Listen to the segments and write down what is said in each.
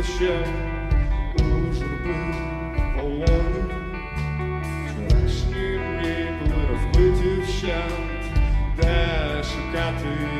плеще у журби полоні, вчорашні мрії були розбиті вщент, де шукати.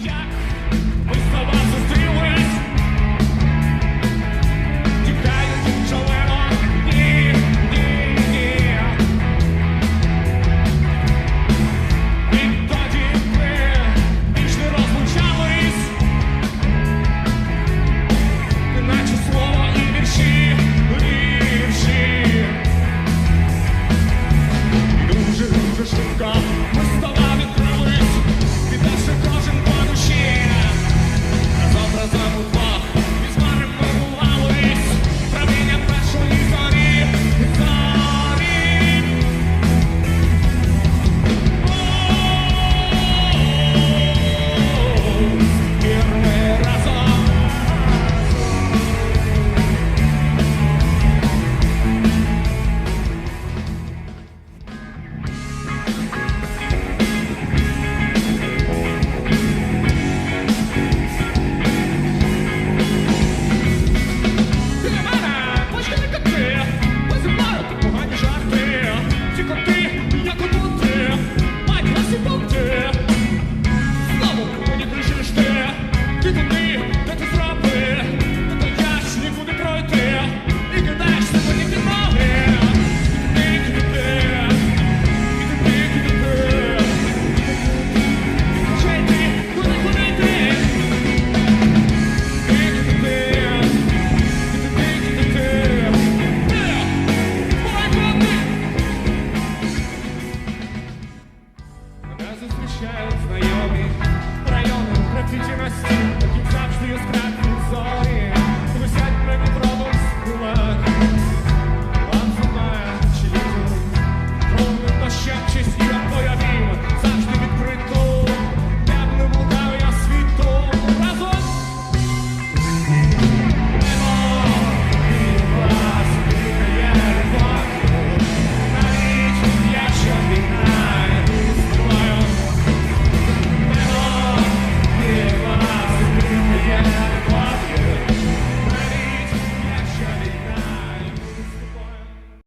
Jack. зустрічають знайомі райони графіті на стіл, такі завжди яскраві зорі.